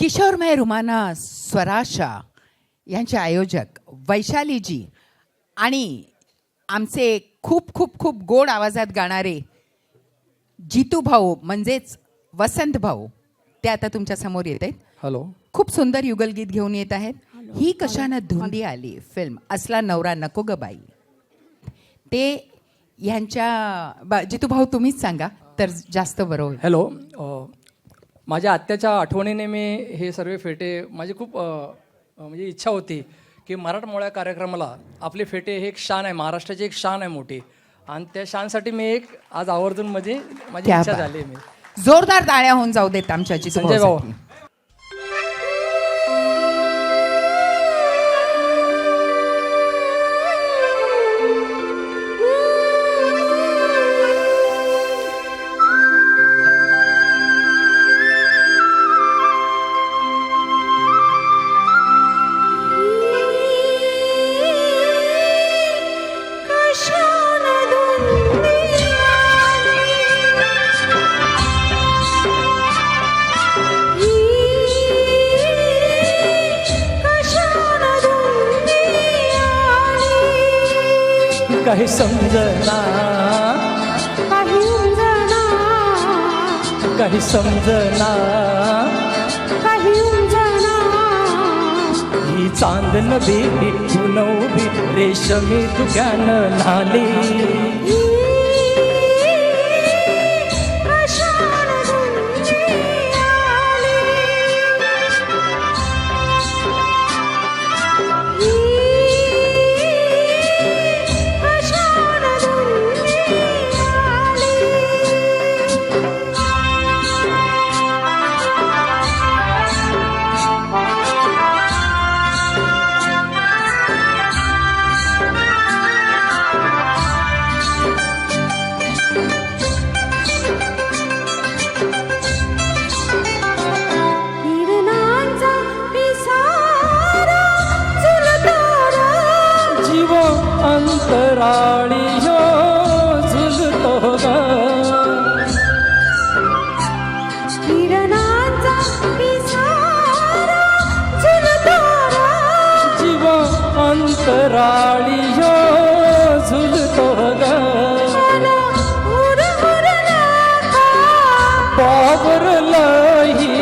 किशोरमय रुमाना स्वराशा यांचे आयोजक वैशालीजी आणि आमचे खूप खूप खूप गोड आवाजात गाणारे जितू भाऊ म्हणजेच वसंत भाऊ ते आता तुमच्यासमोर येत आहेत. हॅलो खूप सुंदर युगलगीत घेऊन येत आहेत. ही कशानं धुंदी आली? फिल्म असला नवरा नको ग बाई. ते ह्यांच्या जितू भाऊ तुम्हीच सांगा तर जास्त बरं होईल हॅलो माझ्या आत्याच्या आठवणीने मी हे सर्व फेटे माझी खूप म्हणजे इच्छा होती की मराठमोळ्या कार्यक्रमाला आपले फेटे हे एक शान आहे महाराष्ट्राची एक शान आहे मोठी आणि त्या शानसाठी मी एक आज आवर्जून म्हणजे माझी इच्छा. झाली मी जोरदार टाळ्या होऊन जाऊ देत आमच्या संजय भाऊ. काही समजना. काही समजना. ही चांद नदी नवबी रेशमी तुक्यान नाली. अंतराळी हो झुलतो ग. जीव अंतराळी हो झुलतो ग. बाबरलही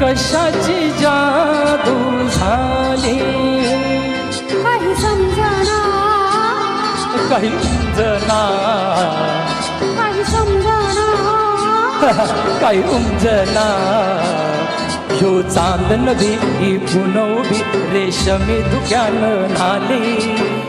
कशाची काही जना काही समजना. काही उमजना. ह्यो चांद नदी ही पुनवबी रेशमी दुक्यान नाली.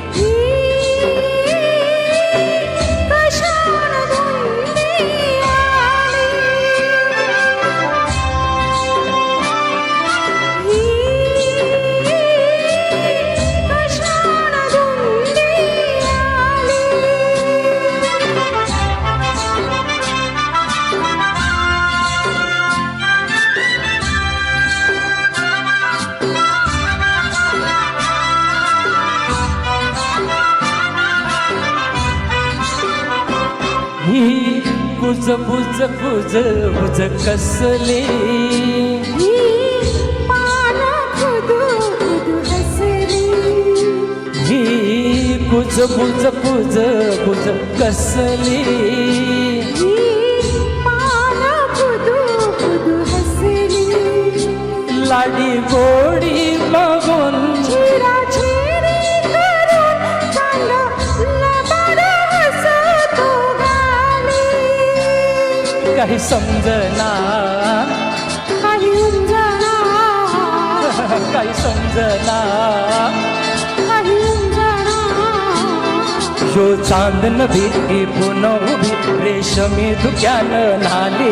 कुज बुज कुज बुज कसली? ही कुज बुज कुज बुज कसली? लाडी गोडी काही समजना. काही काही समजना. काही उंजना ह्यो चांद नभी ही पुनवबी रेशमी दुक्यान नाली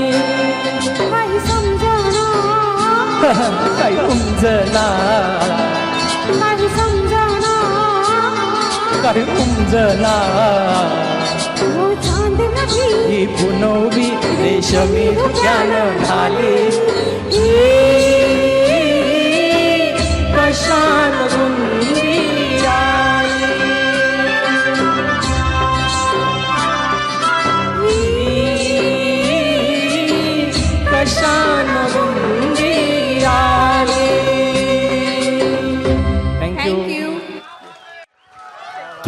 काही उमजना काही समजना? काही उमजना हो ही पुनवली रेशमी घाली ही कशान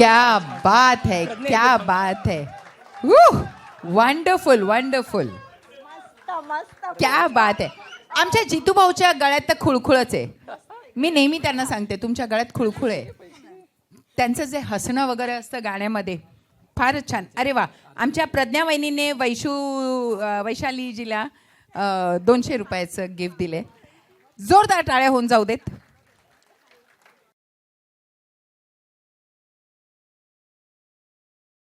क्या बात है क्या बात है। वंडरफुल वंडरफुल क्या बात आहे आमच्या जितू भाऊच्या गळ्यात तर खुळखुळच आहे. मी नेहमी त्यांना सांगते तुमच्या गळ्यात खुळखुळ आहे. त्यांचं जे हसणं वगैरे असतं गाण्यामध्ये फारच छान. अरे वा आमच्या प्रज्ञा वहिनीने वैशू वैशालीजीला दोनशे रुपयाचं गिफ्ट दिले. जोरदार टाळ्या होऊन जाऊ देत.